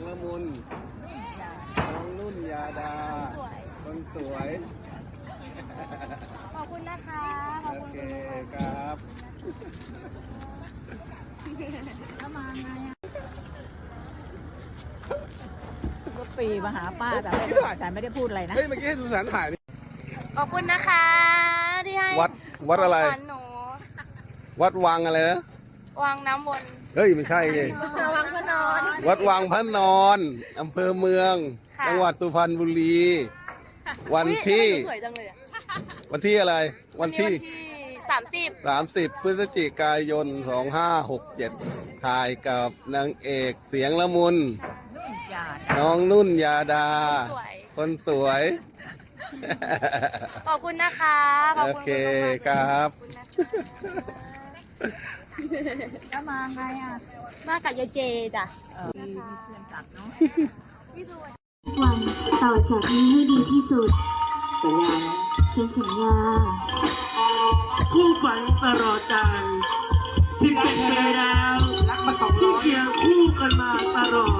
งละมุนน้องนุ่นยาดา คนสวย ขอบคุณนะคะ ขอบโอคุณเคครับก็ปีมาหาป้าแต่ไม่ได้แต่ไม่ได้พูดอะไรนะ เฮ้ย เมื่อกี้ให้สุสานถ่ายนี่ขอบคุณนะคะ ที่ให้วัด วัดอะไร ของขวัญหนู วัดวังอะไรนะ วางน้ำวน เฮ้ย ไม่ใช่เลย วางพระนอนวัดวังพระนอนอำเภอเมือง ค่ะ จังหวัดสุพรรณบุรี วันที่ อุ๊ยสวยจังเลยอะวันที่อะไร วันที่ สามสิบ30 พฤศจิกายน 2567 ถ่ายกับนางเอกเสียงละมุนอย่าน้องนุ่นยาดา สวย คนสวย ขอบคุณนะคะ ขอบโอคุณเคครับ ขอบคุณนะคะ แล้วมาไงอะ มากับยายเจจ้ะเออมีเพื่อนกลับเนาะวันต่อจากนี้ให้ดีที่สุด สัญญานะฉันสัญญา คู่ฝันตลอดใจสิบเจ็ดปีแล้วที่เคียงคู่กันมาตลอด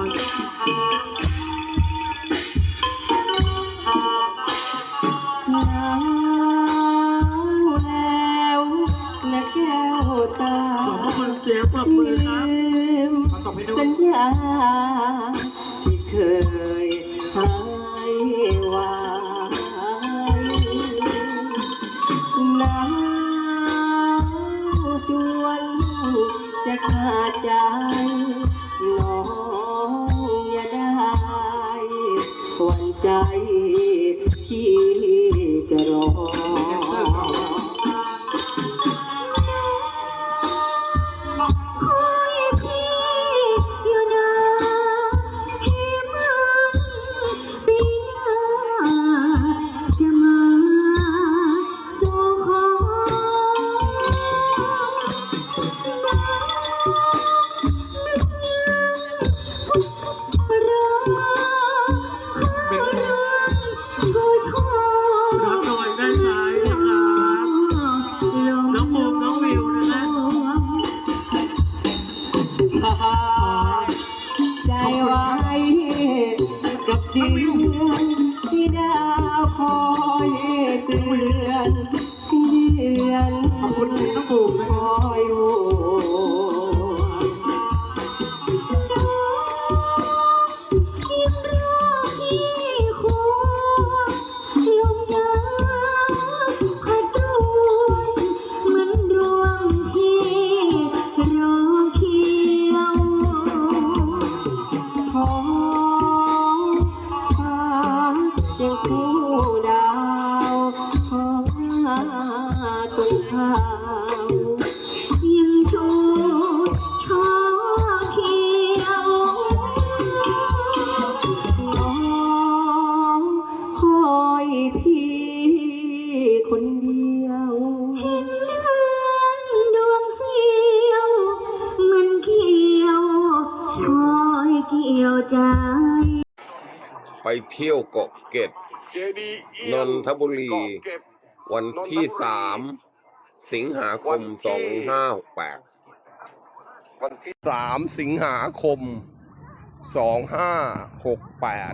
ตาขอบพระคุณเสียงปรบมือครับลืมสัญญาที่เคยให้ไว้หนาวจวนจะขาดใจน้องอย่าได้หวันใจที่ กับเดือนที่ดาวคอยเตือนเดือนขอบคุณน้องบูมนะคอยโห อยพี่คนเดียว เห็นเลือนดวงเสียว มันเกี่ยวคอยเกี่ยวใจ ไปเที่ยวเกาะเกร็ดเจดีย์เอีนยงนทบุรี เกาะเก็บ วันที่นนทบุรี สามสิงหาควัมนที่สองห้าแปด วันที่ สามสิงหาคมสองห้าหกแปด